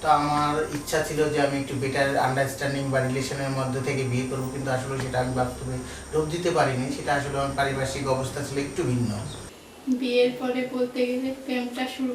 তো আমার ইচ্ছা ছিল যে আমি একটু বেটার আন্ডারস্ট্যান্ডিং বা রিলেশনের মধ্যে থেকে বিয়ে করব, কিন্তু আসলে সেটা আমি বাস্তবে রূপ দিতে পারিনি। সেটা আসলে আমার পারিপার্শ্বিক অবস্থা ছিল একটু ভিন্ন। বিয়ের পরে বলতে গেলে প্রেমটা শুরু।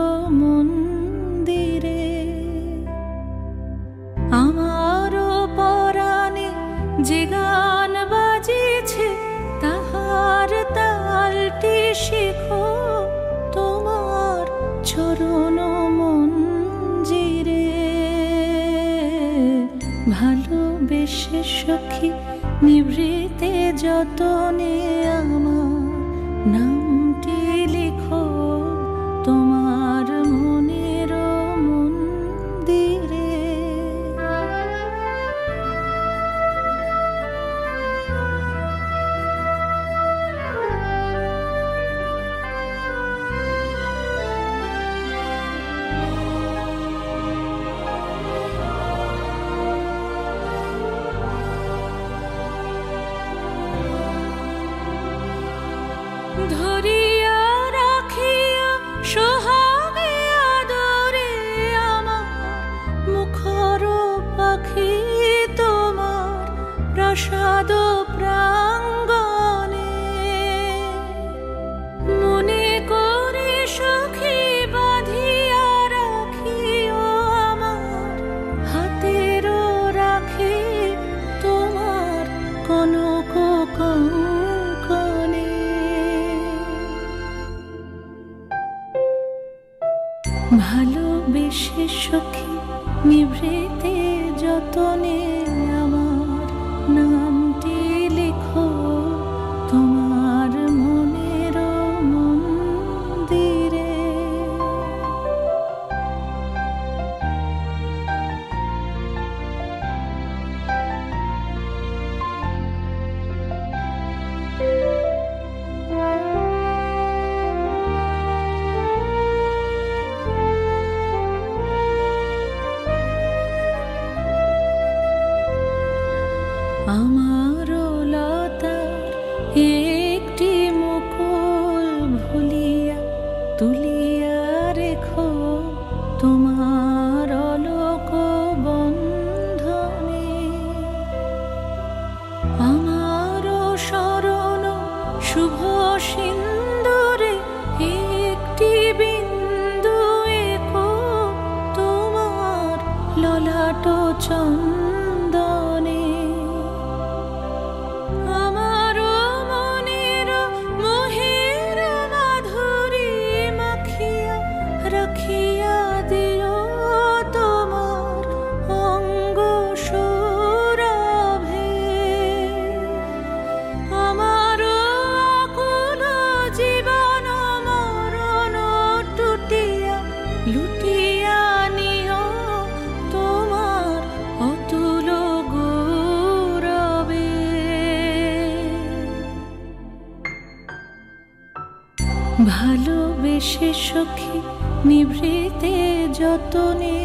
ভালোবেসে সখী নিভৃতে যতনে আমার নামটি পাখি তোমার প্রসাদ প্রাঙ্গণে। মনে করে সখী বাঁধিয়া রাখিও আমার হাতের রাখি তোমার কনক কঙ্কনে ভালোবেসে সখী নিভৃতে যতনে আমার লতার একটি মুকুল ভুলিয়া তুলিয়া রেখো তোমার অলোক বন্ধনে। আমার স্মরণ শুভ সিন্দুরে একটি বিন্দু তোমার ললাট চন্দনে ভালোবেসে সখী নিভৃতে যতনে